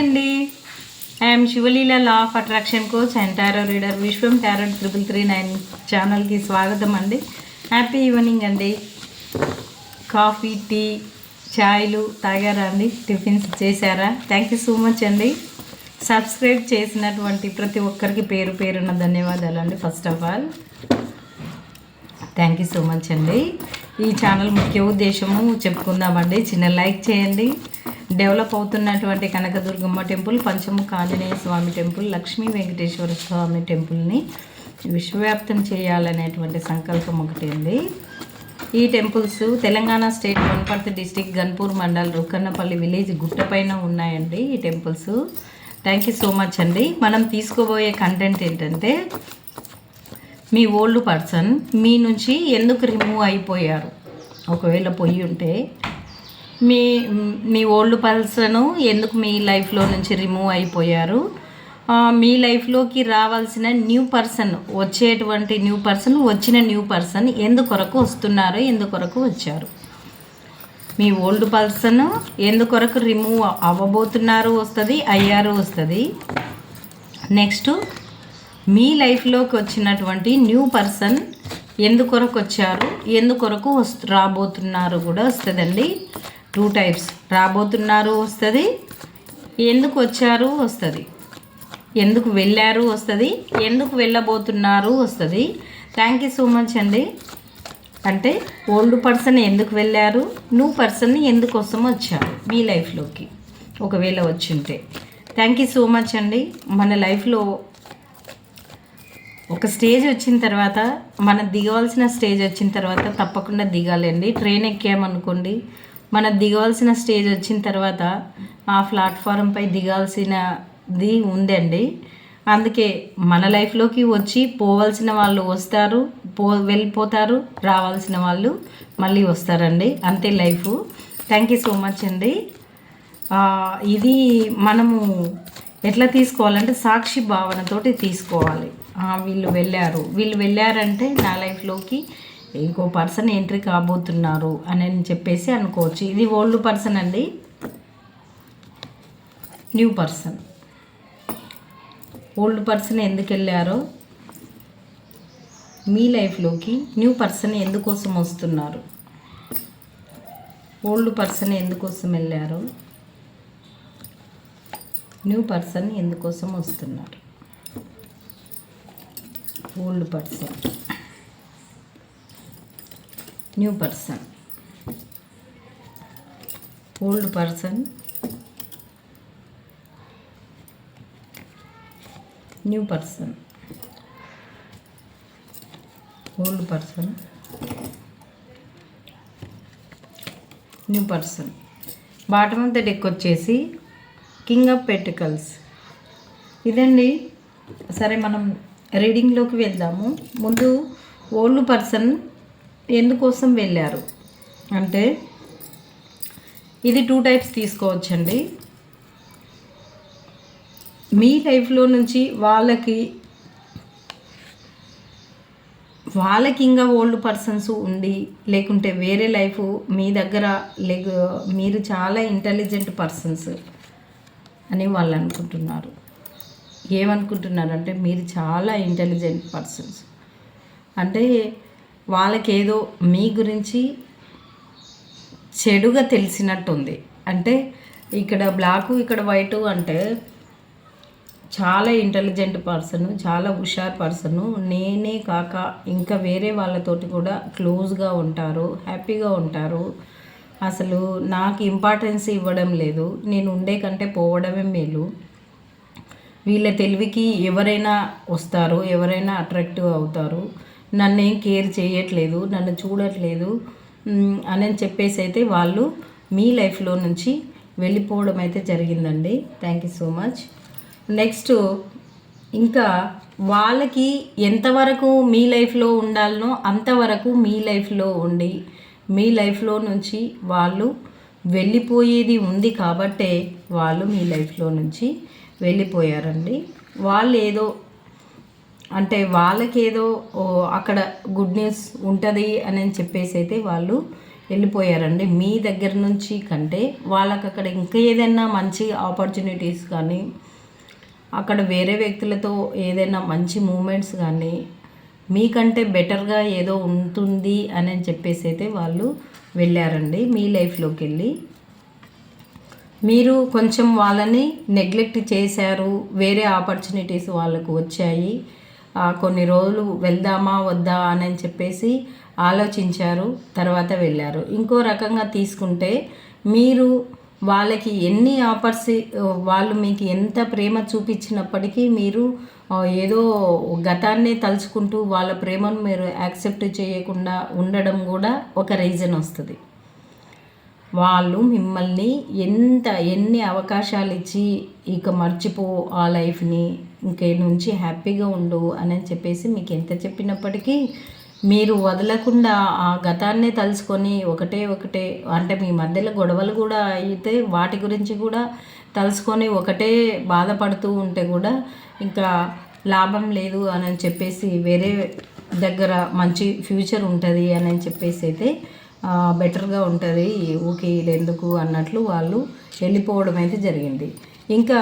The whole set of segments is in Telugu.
అండి. I'm Sivaleela law of attraction coach and tarot reader Vishwam tarot triple three nine ఛానల్కి స్వాగతం అండి. హ్యాపీ ఈవినింగ్ అండి. కాఫీ టీ ఛాయ్లు తాగారా అండి? టిఫిన్స్ చేశారా? థ్యాంక్ యూ సో మచ్ అండి. సబ్స్క్రైబ్ చేసినటువంటి ప్రతి ఒక్కరికి పేరు పేరున్న ధన్యవాదాలు అండి first of all thank you so much అండి. ఈ ఛానల్ ముఖ్య ఉద్దేశము చెప్పుకుందామండి. చిన్న లైక్ చేయండి. డెవలప్ అవుతున్నటువంటి కనకదుర్గమ్మ టెంపుల్ పంచముఖ ఆంజనేయ స్వామి టెంపుల్ లక్ష్మీ వెంకటేశ్వర స్వామి టెంపుల్ని విశ్వవ్యాప్తం చేయాలనేటువంటి సంకల్పం ఒకటి ఉంది. ఈ temples Telangana state Wanaparthy district Ganpur mandal Rukkannapalli village గుట్టపైన ఉన్నాయండి ఈ temples. Thank you so much అండి. మనం తీసుకోబోయే కంటెంట్ ఏంటంటే మీ ఓల్డ్ పర్సన్ మీ నుంచి ఎందుకు రిమూవ్ అయిపోయారు? ఒకవేళ పొయ్యి ఉంటే మీ మీ ఓల్డ్ పర్సన్ ఎందుకు మీ లైఫ్లో నుంచి రిమూవ్ అయిపోయారు? మీ లైఫ్లోకి రావాల్సిన న్యూ పర్సన్ వచ్చేటువంటి న్యూ పర్సన్ వచ్చిన న్యూ పర్సన్ ఎందుకొరకు వస్తున్నారు ఎందుకొరకు వచ్చారు? మీ ఓల్డ్ పర్సన్ ఎందుకొరకు రిమూవ్ అవ్వబోతున్నారు వస్తుంది అయ్యారు వస్తుంది? నెక్స్ట్ మీ లైఫ్లోకి వచ్చినటువంటి న్యూ పర్సన్ ఎందుకొరకు వచ్చారు ఎందుకొరకు వస్తు రాబోతున్నారు కూడా వస్తుందండి. టూ టైప్స్ రాబోతున్నారు వస్తుంది. ఎందుకు వచ్చారు వస్తుంది. ఎందుకు వెళ్ళారు వస్తుంది. ఎందుకు వెళ్ళబోతున్నారు వస్తుంది. థ్యాంక్ యూ సో మచ్ అండి. అంటే ఓల్డ్ పర్సన్ ఎందుకు వెళ్ళారు న్యూ పర్సన్ ఎందుకోసం వచ్చారు మీ లైఫ్లోకి ఒకవేళ వచ్చింటే. థ్యాంక్ యూ సో మచ్ అండి. మన లైఫ్లో ఒక స్టేజ్ వచ్చిన తర్వాత మనం దిగవలసిన స్టేజ్ వచ్చిన తర్వాత తప్పకుండా దిగాలండి. ట్రైన్ ఎక్కామనుకోండి. మన దిగవలసిన స్టేజ్ వచ్చిన తర్వాత ఆ ప్లాట్ఫారంపై దిగాల్సినది ఉందండి. అందుకే మన లైఫ్లోకి వచ్చి పోవలసిన వాళ్ళు వస్తారు పో వెళ్ళిపోతారు రావాల్సిన వాళ్ళు మళ్ళీ వస్తారండి. అంతే life thank you so much అండి. ఇది మనము ఎట్లా తీసుకోవాలంటే సాక్షి భావనతోటి తీసుకోవాలి. వీళ్ళు వెళ్ళారు. వీళ్ళు వెళ్ళారంటే నా లైఫ్లోకి ఇంకో పర్సన్ ఎంట్రీ కాబోతున్నారు అని చెప్పేసి అనుకోవచ్చు. ఇది ఓల్డ్ పర్సన్ అండి. New person. ఓల్డ్ పర్సన్ ఎందుకు వెళ్ళారో మీ లైఫ్లోకి న్యూ పర్సన్ ఎందుకోసం వస్తున్నారు? ఓల్డ్ పర్సన్ ఎందుకోసం వెళ్ళారు? న్యూ పర్సన్ ఎందుకోసం వస్తున్నారు? Old person. New person. Old person. New person. Old person. New person. Bottom of the deck వచ్చేసి కింగ్ ఆఫ్ పెటికల్స్. ఇదండి. సరే మనం రీడింగ్లోకి వెళ్దాము. ముందు ఓల్డ్ పర్సన్ ఎందుకోసం వెళ్ళారు? అంటే ఇది టూ టైప్స్ తీసుకోవచ్చండి. మీ లైఫ్లో నుంచి వాళ్ళకి వాళ్ళకి ఇంకా ఓల్డ్ పర్సన్స్ ఉండి లేకుంటే వేరే లైఫ్ మీ దగ్గర లేక మీరు చాలా ఇంటెలిజెంట్ పర్సన్స్ అని వాళ్ళు అనుకుంటున్నారు. ఏమనుకుంటున్నారంటే మీరు చాలా ఇంటెలిజెంట్ పర్సన్స్ అంటే వాళ్ళకేదో మీ గురించి చెడుగా తెలిసినట్టుంది. అంటే ఇక్కడ బ్లాకు ఇక్కడ వైటు అంటే చాలా ఇంటెలిజెంట్ పర్సన్ చాలా హుషార్ పర్సన్. నేనే కాక ఇంకా వేరే వాళ్ళతోటి కూడా క్లోజ్గా ఉంటారు హ్యాపీగా ఉంటారు. అసలు నాకు ఇంపార్టెన్స్ ఇవ్వడం లేదు. నేను ఉండే కంటే పోవడమే మేలు. వీళ్ళ తెలివికి ఎవరైనా వస్తారు ఎవరైనా అట్రాక్టివ్ అవుతారు. నన్ను ఏం కేర్ చేయట్లేదు నన్ను చూడట్లేదు అని చెప్పేసి అయితే వాళ్ళు మీ లైఫ్లో నుంచి వెళ్ళిపోవడం అయితే జరిగిందండి. Thank you so much next ఇంకా వాళ్ళకి ఎంతవరకు మీ లైఫ్లో ఉండాలనో అంతవరకు మీ లైఫ్లో ఉండి మీ లైఫ్లో నుంచి వాళ్ళు వెళ్ళిపోయేది ఉంది కాబట్టే వాళ్ళు మీ లైఫ్లో నుంచి వెళ్ళిపోయారండి. వాళ్ళు ఏదో అంటే వాళ్ళకేదో అక్కడ గుడ్ న్యూస్ ఉంటుంది అని చెప్పేసి అయితే వాళ్ళు వెళ్ళిపోయారండి. మీ దగ్గర నుంచి కంటే వాళ్ళకి అక్కడ ఇంకా ఏదైనా మంచి ఆపర్చునిటీస్ కానీ అక్కడ వేరే వ్యక్తులతో ఏదైనా మంచి మూమెంట్స్ కానీ మీకంటే బెటర్గా ఏదో ఉంటుంది అని చెప్పేసి అయితే వాళ్ళు వెళ్ళారండి మీ లైఫ్లోకి వెళ్ళి. మీరు కొంచెం వాళ్ళని నెగ్లెక్ట్ చేశారు వేరే ఆపర్చునిటీస్ వాళ్ళకు వచ్చాయి. కొన్ని రోజులు వెళ్దామా వద్దా అని చెప్పేసి ఆలోచించారు తర్వాత వెళ్ళారు. ఇంకో రకంగా తీసుకుంటే మీరు వాళ్ళకి ఎన్ని ఆఫర్స్ వాళ్ళు మీకు ఎంత ప్రేమ చూపించినప్పటికీ మీరు ఏదో గతాన్నే తలుచుకుంటూ వాళ్ళ ప్రేమను మీరు యాక్సెప్ట్ చేయకుండా ఉండడం కూడా ఒక రీజన్ వస్తుంది. వాళ్ళు మిమ్మల్ని ఎంత ఎన్ని అవకాశాలు ఇచ్చి ఇక మర్చిపో ఆ లైఫ్ని ఇంకే నుంచి హ్యాపీగా ఉండు అని చెప్పేసి మీకు ఎంత చెప్పినప్పటికీ మీరు వదలకుండా ఆ గతాన్నే తలుసుకొని ఒకటే ఒకటే అంటే మీ మధ్యలో గొడవలు కూడా అయితే వాటి గురించి కూడా తలుసుకొని ఒకటే బాధపడుతూ ఉంటే కూడా ఇంకా లాభం లేదు అని చెప్పేసి వేరే దగ్గర మంచి ఫ్యూచర్ ఉంటుంది అని చెప్పేసి అయితే బెటర్గా ఉంటుంది. ఊకే ఎందుకు అన్నట్లు వాళ్ళు వెళ్ళిపోవడం అయితే జరిగింది. ఇంకా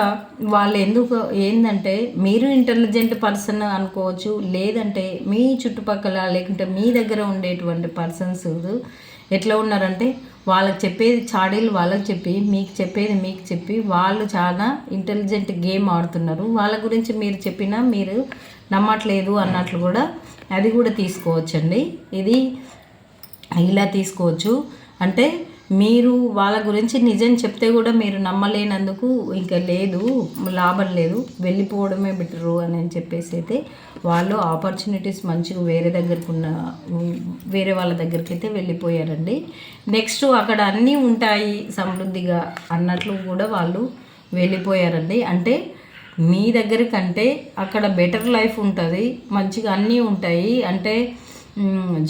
వాళ్ళు ఎందుకు ఏంటంటే మీరు ఇంటెలిజెంట్ పర్సన్ అనుకోవచ్చు లేదంటే మీ చుట్టుపక్కల లేకుంటే మీ దగ్గర ఉండేటువంటి పర్సన్స్ ఎట్లా ఉన్నారంటే వాళ్ళకి చెప్పేది చాడీలు వాళ్ళకి చెప్పి మీకు చెప్పేది మీకు చెప్పి వాళ్ళు చాలా ఇంటెలిజెంట్ గేమ్ ఆడుతున్నారు. వాళ్ళ గురించి మీరు చెప్పినా మీరు నమ్మట్లేదు అన్నట్లు కూడా అది కూడా తీసుకోవచ్చండి. ఇది ఇలా తీసుకోవచ్చు. అంటే మీరు వాళ్ళ గురించి నిజం చెప్తే కూడా మీరు నమ్మలేనందుకు ఇంకా లేదు లాభం లేదు. వెళ్ళిపోవడమే బెటరు అని చెప్పేసి అయితే వాళ్ళు ఆపర్చునిటీస్ మంచిగా వేరే దగ్గరకు ఉన్న వేరే వాళ్ళ దగ్గరికి అయితే వెళ్ళిపోయారండి. నెక్స్ట్ అక్కడ అన్నీ ఉంటాయి సమృద్ధిగా అన్నట్లు కూడా వాళ్ళు వెళ్ళిపోయారండి. అంటే మీ దగ్గర కంటే అక్కడ బెటర్ లైఫ్ ఉంటుంది మంచిగా అన్నీ ఉంటాయి. అంటే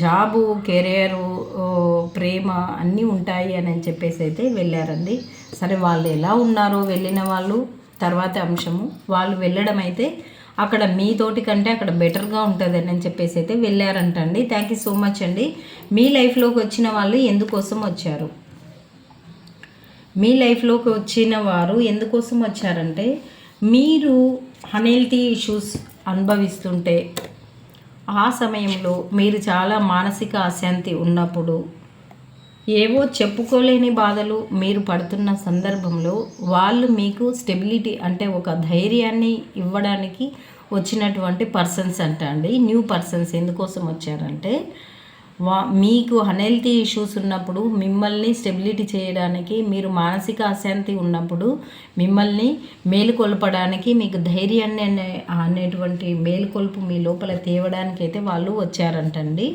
జాబు కెరియరు ప్రేమ అన్నీ ఉంటాయి అని చెప్పేసి అయితే వెళ్ళారండి. సరే వాళ్ళు ఎలా ఉన్నారో వెళ్ళిన వాళ్ళు తర్వాత అంశము. వాళ్ళు వెళ్ళడం అయితే అక్కడ మీతోటి కంటే అక్కడ బెటర్గా ఉంటుందని అని చెప్పేసి అయితే వెళ్ళారంటండి. థ్యాంక్ యూ సో మచ్ అండి. మీ లైఫ్లోకి వచ్చిన వాళ్ళు ఎందుకోసం వచ్చారు? మీ లైఫ్లోకి వచ్చిన వారు ఎందుకోసం వచ్చారంటే మీరు అన్హెల్తీ ఇష్యూస్ అనుభవిస్తుంటే ఆ సమయంలో మీరు చాలా మానసిక అశాంతి ఉన్నప్పుడు ఏవో చెప్పుకోలేని బాధలు మీరు పడుతున్న సందర్భంలో వాళ్ళు మీకు స్టెబిలిటీ అంటే ఒక ధైర్యాన్ని ఇవ్వడానికి వచ్చినటువంటి పర్సన్స్ అంట అండి. న్యూ పర్సన్స్ ఎందుకోసం వచ్చారంటే వా మీకు అన్హెల్తీ ఇష్యూస్ ఉన్నప్పుడు మిమ్మల్ని స్టెబిలిటీ చేయడానికి మీరు మానసిక అశాంతి ఉన్నప్పుడు మిమ్మల్ని మేలుకొల్పడానికి మీకు ధైర్యాన్ని అనే అనేటువంటి మేలుకొల్పు మీ లోపల తేవడానికి అయితే వాళ్ళు వచ్చారంటండి.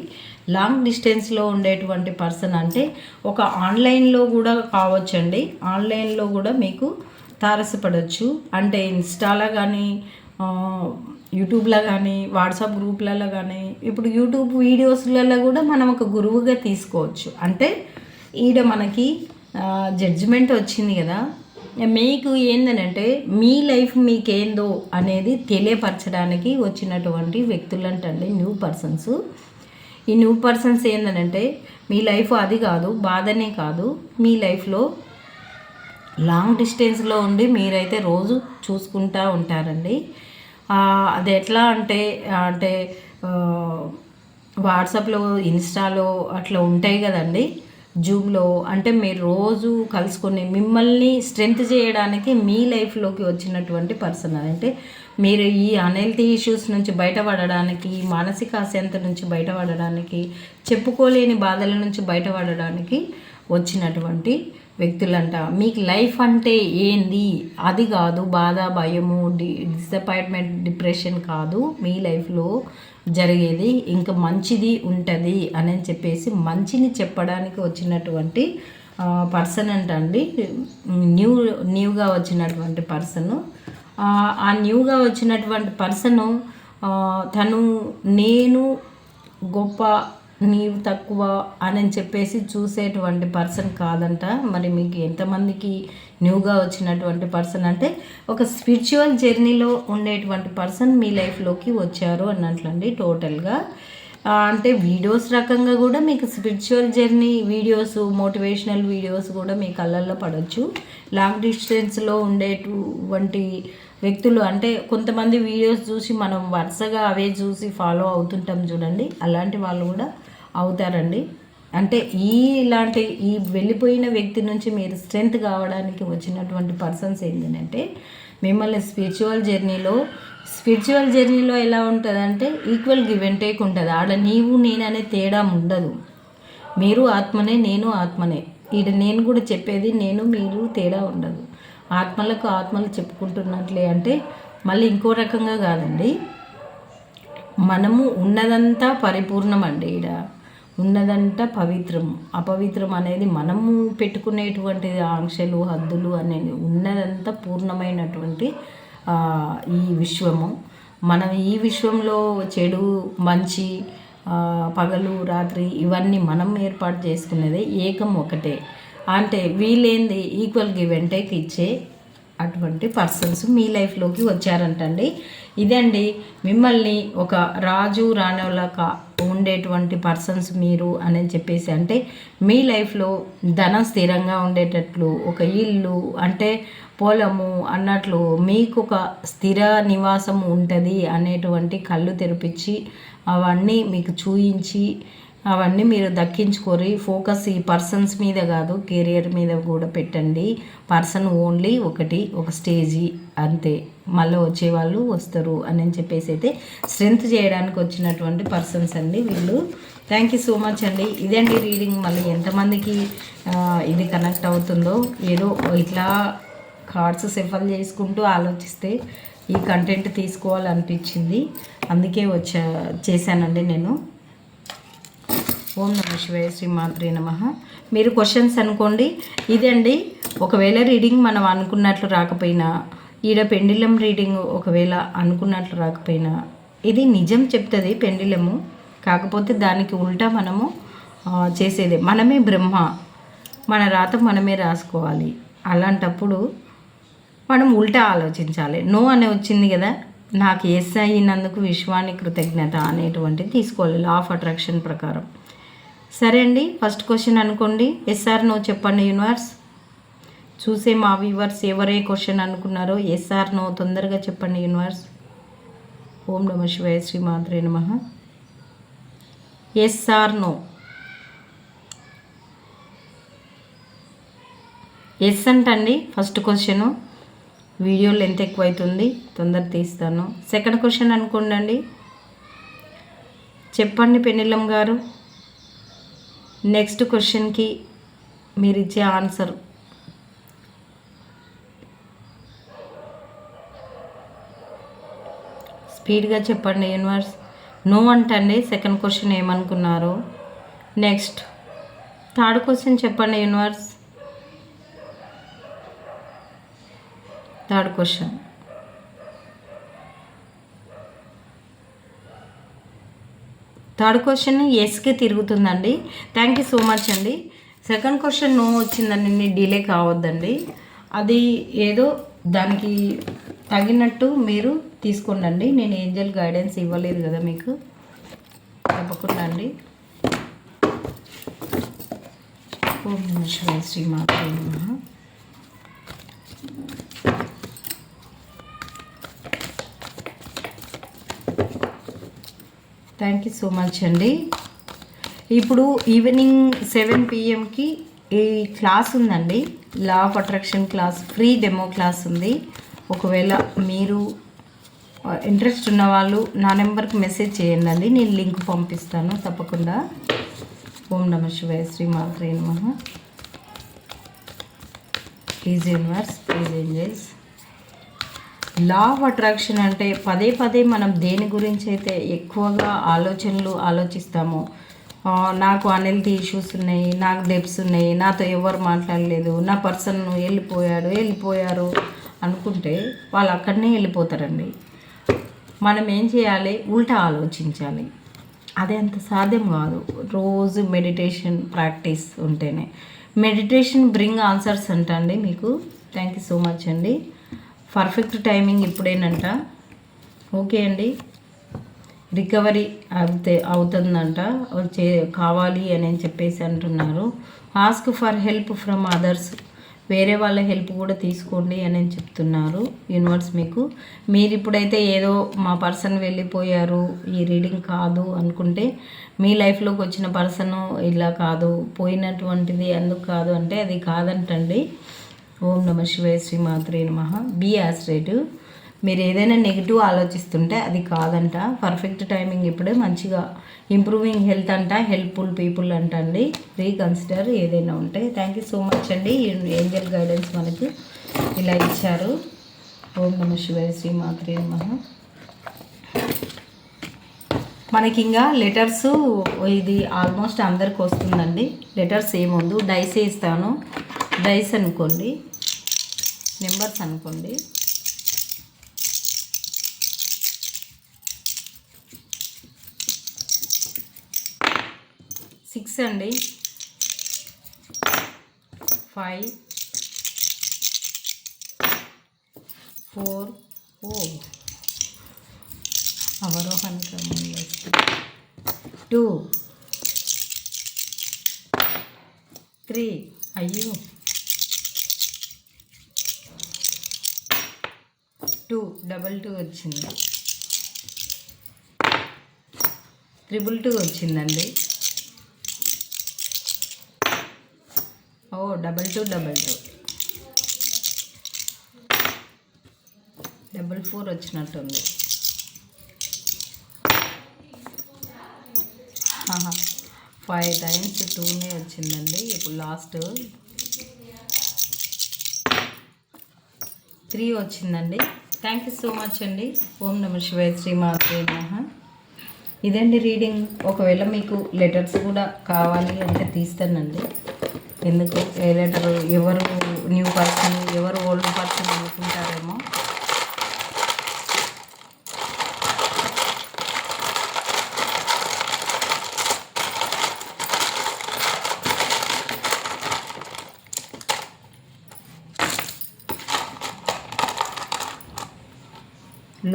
లాంగ్ డిస్టెన్స్లో ఉండేటువంటి పర్సన్ అంటే ఒక ఆన్లైన్లో కూడా కావచ్చండి. ఆన్లైన్లో కూడా మీకు తారసపడవచ్చు అంటే ఇన్స్టాలో కానీ యూట్యూబ్లో కానీ వాట్సాప్ గ్రూప్లలో కానీ ఇప్పుడు యూట్యూబ్ వీడియోస్లలో కూడా మనం ఒక గురువుగా తీసుకోవచ్చు. అంటే ఈడ మనకి జడ్జిమెంట్ వచ్చింది కదా మీకు ఏందనంటే మీ లైఫ్ మీకేందో అనేది తెలియపరచడానికి వచ్చినటువంటి వ్యక్తులు వ్యక్తులంటండి న్యూ పర్సన్స్. ఈ న్యూ పర్సన్స్ ఏందనంటే మీ లైఫ్ అది కాదు బాధనే కాదు మీ లైఫ్లో లాంగ్ డిస్టెన్స్లో ఉండి మీరైతే రోజు చూసుకుంటూ ఉంటారండి. అది ఎట్లా అంటే అంటే వాట్సాప్లో ఇన్స్టాలో అట్లా ఉంటాయి కదండి జూమ్లో. అంటే మీరు రోజు కలుసుకొని మిమ్మల్ని స్ట్రెంగ్త్ చేయడానికి మీ లైఫ్లోకి వచ్చినటువంటి పర్సన్ అంటే మీరు ఈ అన్హెల్తీ ఇష్యూస్ నుంచి బయటపడడానికి మానసిక అశాంతి నుంచి బయటపడడానికి చెప్పుకోలేని బాధల నుంచి బయటపడడానికి వచ్చినటువంటి వ్యక్తులంట. మీకు లైఫ్ అంటే ఏంది? అది కాదు బాధ భయము డి డిసప్పాయింట్మెంట్ డిప్రెషన్ కాదు. మీ లైఫ్లో జరిగేది ఇంకా మంచిది ఉంటుంది అని చెప్పేసి మంచిని చెప్పడానికి వచ్చినటువంటి పర్సన్ అంట అండి న్యూ న్యూగా వచ్చినటువంటి పర్సన్ ఆ న్యూగా వచ్చినటువంటి పర్సను తను నేను గొప్ప నీవు తక్కువ అని చెప్పేసి చూసేటువంటి పర్సన్ కాదంట. మరి మీకు ఎంతమందికి న్యూగా వచ్చినటువంటి పర్సన్ అంటే ఒక స్పిరిచువల్ జర్నీలో ఉండేటువంటి పర్సన్ మీ లైఫ్లోకి వచ్చారు అన్నట్లండి టోటల్గా. అంటే వీడియోస్ రకంగా కూడా మీకు spiritual journey videos motivational videos కూడా మీ కళ్ళల్లో పడవచ్చు లాంగ్ డిస్టెన్స్లో ఉండేటువంటి వ్యక్తులు అంటే కొంతమంది వీడియోస్ చూసి మనం వరుసగా అవే చూసి ఫాలో అవుతుంటాం చూడండి. అలాంటి వాళ్ళు కూడా అవుతారండి. అంటే ఈ ఇలాంటి ఈ వెళ్ళిపోయిన వ్యక్తి నుంచి మీరు స్ట్రెంత్ కావడానికి వచ్చినటువంటి పర్సన్స్ ఏంటంటే మిమ్మల్ని స్పిరిచువల్ జర్నీలో స్పిరిచువల్ జర్నీలో ఎలా ఉంటుందంటే ఈక్వల్ గివ్ అండ్ టేక్ ఉంటుంది. ఆడ నీవు నేననే తేడా ఉండదు. మీరు ఆత్మనే నేను ఆత్మనే. ఈడ నేను కూడా చెప్పేది నేను మీరు తేడా ఉండదు. ఆత్మలకు ఆత్మలు చెప్పుకుంటున్నట్లే అంటే మళ్ళీ ఇంకో రకంగా కాదండి. మనము ఉన్నదంతా పరిపూర్ణం అండి ఈడ. ఉన్నదంతా పవిత్రం. అపవిత్రం అనేది మనము పెట్టుకునేటువంటి ఆంక్షలు హద్దులు అనేది ఉన్నదంతా పూర్ణమైనటువంటి ఈ విశ్వము. మనం ఈ విశ్వంలో చెడు మంచి పగలు రాత్రి ఇవన్నీ మనం ఏర్పాటు చేసుకునేదే ఏకం ఒకటే. అంటే వీళ్ళేంది ఈక్వల్ గివ్ అండ్ టేక్ ఇచ్చే అటువంటి పర్సన్స్ మీ లైఫ్లోకి వచ్చారంటండి. ఇదండి మిమ్మల్ని ఒక రాజు రాణులక ఉండేటువంటి పర్సన్స్ మీరు అని చెప్పేసి అంటే మీ లైఫ్లో ధనం స్థిరంగా ఉండేటట్లు ఒక ఇల్లు అంటే పొలము అన్నట్లు మీకు ఒక స్థిర నివాసం ఉంటుంది అనేటువంటి కళ్ళు తెరిపించి అవన్నీ మీకు చూయించి అవన్నీ మీరు దక్కించుకొని ఫోకస్ ఈ పర్సన్స్ మీద కాదు కెరియర్ మీద కూడా పెట్టండి. పర్సన్ ఓన్లీ ఒకటి ఒక స్టేజీ అంతే. మళ్ళీ వచ్చేవాళ్ళు వస్తారు అని చెప్పేసి అయితే స్ట్రెంత్ చేయడానికి వచ్చినటువంటి పర్సన్స్ అండి వీళ్ళు. థ్యాంక్ యూ సో మచ్ అండి. ఇదండి రీడింగ్. మళ్ళీ ఎంతమందికి ఇది కనెక్ట్ అవుతుందో ఏదో ఇట్లా కార్డ్స్ సెఫల్ చేసుకుంటూ ఆలోచిస్తే ఈ కంటెంట్ తీసుకోవాలనిపించింది. అందుకే వచ్చా చేశానండి నేను. ఓం నమ శివాయ శ్రీమాత్రే నమ. మీరు క్వశ్చన్స్ అనుకోండి ఇదండి ఒకవేళ రీడింగ్ మనం అనుకున్నట్లు రాకపోయినా ఈడ పెండిలం రీడింగ్ ఒకవేళ అనుకున్నట్లు రాకపోయినా ఇది నిజం చెప్తుంది పెండిలము కాకపోతే దానికి ఉల్టా మనము చేసేదే. మనమే బ్రహ్మ. మన రాత మనమే రాసుకోవాలి. అలాంటప్పుడు మనం ఉల్టా ఆలోచించాలి. నో అనే వచ్చింది కదా. నాకు ఎస్ అయినందుకు విశ్వానికి కృతజ్ఞత అనేటువంటిది తీసుకోవాలి. లా ఆఫ్ అట్రాక్షన్ ప్రకారం. సరే అండి ఫస్ట్ క్వశ్చన్ అనుకోండి. ఎస్ఆర్ నో చెప్పండి యూనివర్స్ చూసే మా వ్యూవర్స్ ఎవరే క్వశ్చన్ అనుకున్నారో ఎస్ఆర్ నో తొందరగా చెప్పండి యూనివర్స్ ఓం నమ శివాయ శ్రీ మాత్రే నమ. ఎస్ఆర్ నో ఎస్ అంటండి ఫస్ట్ క్వశ్చను వీడియో లెంత్ ఎక్కువ అవుతుంది తొందర తీస్తాను. సెకండ్ క్వశ్చన్ అనుకోండి చెప్పండి పెనిలం గారు. నెక్స్ట్ క్వశ్చన్కి మీరు ఇచ్చే ఆన్సర్ స్పీడ్గా చెప్పండి యూనివర్స్ నో అంటండి సెకండ్ క్వశ్చన్ ఏమనుకున్నారు? నెక్స్ట్ థర్డ్ క్వశ్చన్ చెప్పండి universe third question third question ఎస్కి తిరుగుతుందండి. థ్యాంక్ యూ సో మచ్ అండి. సెకండ్ క్వశ్చన్ నో వచ్చిందండి డిలే కావద్దండి. అది ఏదో దానికి తగినట్టు మీరు తీసుకోండి నేను ఏంజల్ గైడెన్స్ ఇవ్వలేదు కదా మీకు. తప్పకుండా అండి. ఓం నమః Srimata thank you so much అండి ఇప్పుడు ఈవినింగ్ సెవెన్ పిఎంకి ఈ క్లాస్ ఉందండి. Law of attraction class free demo class ఉంది. ఒకవేళ మీరు ఇంట్రెస్ట్ ఉన్న వాళ్ళు నా నెంబర్కి మెసేజ్ చేయండి నేను లింక్ పంపిస్తాను తప్పకుండా. ఓం నమ శివాయ శ్రీ మాత్రే నమ. Please universe please angels law of attraction అంటే పదే పదే మనం దేని గురించి అయితే ఎక్కువగా ఆలోచనలు ఆలోచిస్తామో నాకు అన్హెల్తీ ఇష్యూస్ ఉన్నాయి నాకు డెప్స్ ఉన్నాయి నాతో ఎవరు మాట్లాడలేదు నా పర్సన్ వెళ్ళిపోయాడు వెళ్ళిపోయారు అనుకుంటే వాళ్ళు అక్కడనే వెళ్ళిపోతారండి. మనం ఏం చేయాలి? ఉల్టా ఆలోచించాలి. అదే అంత సాధ్యం కాదు. రోజు మెడిటేషన్ ప్రాక్టీస్ ఉంటేనే. మెడిటేషన్ బ్రింగ్ ఆన్సర్స్ అంటండి మీకు. థ్యాంక్ యూ సో మచ్ అండి. పర్ఫెక్ట్ టైమింగ్ ఇప్పుడేనంట. ఓకే అండి. రికవరీ అవుతే అవుతుందంట. చే కావాలి అని చెప్పేసి అంటున్నారు. Ask for help from others. వేరే వాళ్ళ హెల్ప్ కూడా తీసుకోండి అని చెప్తున్నారు యూనివర్స్ మీకు. మీరు ఇప్పుడైతే ఏదో మా పర్సన్ వెళ్ళిపోయారు ఈ రీడింగ్ కాదు అనుకుంటే మీ లైఫ్లోకి వచ్చిన పర్సన్ ఇలా కాదు పోయినటువంటిది ఎందుకు కాదు అంటే అది కాదంటండి. ఓం నమ శివాయ శ్రీ మాత్రే నమ. బీ యాస్ట్రేట్ మీరు ఏదైనా నెగిటివ్ ఆలోచిస్తుంటే అది కాదంట. పర్ఫెక్ట్ టైమింగ్ ఇప్పుడే మంచిగా ఇంప్రూవింగ్ హెల్త్ అంట హెల్ప్ఫుల్ పీపుల్ అంట అండి. రీకన్సిడర్ ఏదైనా ఉంటే. థ్యాంక్ యూ సో మచ్ అండి. ఏంజల్ గైడెన్స్ మనకు ఇలా ఇచ్చారు. ఓం నమ శివాయ శ్రీ మాత్రే నమ. మనకి ఇంకా లెటర్స్ ఇది ఆల్మోస్ట్ అందరికి వస్తుందండి. లెటర్స్ ఏముందు? డైస్ ఇస్తాను డైస్ అనుకోండి. నెంబర్స్ అనుకోండి. సిక్స్ అండి. ఫైవ్. ఫోర్. ఓ. అవరోహణ క్రమంలో టూ. త్రీ. అయ్యో. టూ డబల్ టూ వచ్చింది. త్రిబుల్ టూ వచ్చిందండి. ఓ double two double two. Double four వచ్చినట్టుంది. ఫైవ్ టైమ్స్ టూనే వచ్చిందండి. ఇప్పుడు లాస్ట్ త్రీ వచ్చిందండి. థ్యాంక్ యూ సో మచ్ అండి. ఓం నమ శివాయ శ్రీ నమ. ఇదండి రీడింగ్. ఒకవేళ మీకు లెటర్స్ కూడా కావాలి అంటే తీస్తానండి. ఎందుకు? ఏ లెటర్? ఎవరు న్యూ పర్సన్ ఎవరు ఓల్డ్ పర్సన్ అనుకుంటారేమో.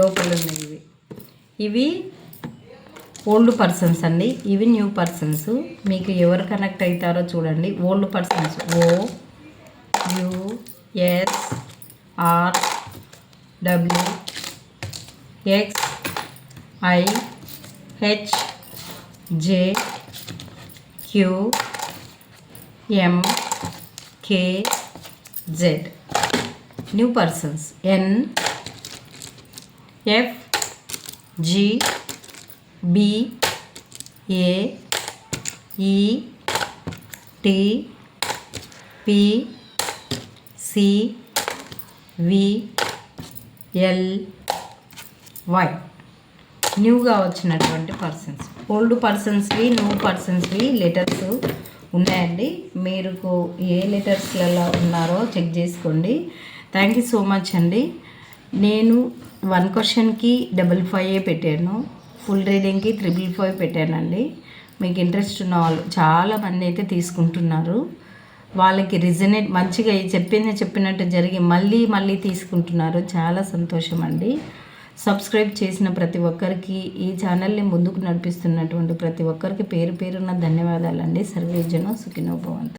లోపల ఉన్నాయి ఇవి ఇవి ఓల్డ్ పర్సన్స్ అండి. ఇవి న్యూ పర్సన్స్ మీకు ఎవరు కనెక్ట్ అవుతారో చూడండి. Old persons O U S R W X I H J Q M K Z new persons N F G B A E T P C V L Y న్యూగా వచ్చినటువంటి పర్సన్స్ ఓల్డ్ పర్సన్స్వి న్యూ పర్సన్స్వి లెటర్స్ ఉన్నాయండి. మీరు ఏ లెటర్స్లలో ఉన్నారో చెక్ చేసుకోండి. థ్యాంక్ యూ సో మచ్ అండి. నేను వన్ క్వశ్చన్కి డబుల్ ఫైవ్ పెట్టాను. ఫుల్ రీడింగ్కి త్రిబుల్ ఫైవ్ పెట్టానండి. మీకు ఇంట్రెస్ట్ ఉన్న వాళ్ళు చాలామంది అయితే తీసుకుంటున్నారు. వాళ్ళకి రిజనేట్ మంచిగా చెప్పింది చెప్పినట్టు జరిగి మళ్ళీ మళ్ళీ తీసుకుంటున్నారు. చాలా సంతోషం అండి. సబ్స్క్రైబ్ చేసిన ప్రతి ఒక్కరికి ఈ ఛానల్ని ముందుకు నడిపిస్తున్నటువంటి ప్రతి ఒక్కరికి పేరు పేరున్న ధన్యవాదాలండి. సర్వేజను సుఖినోభవంతు.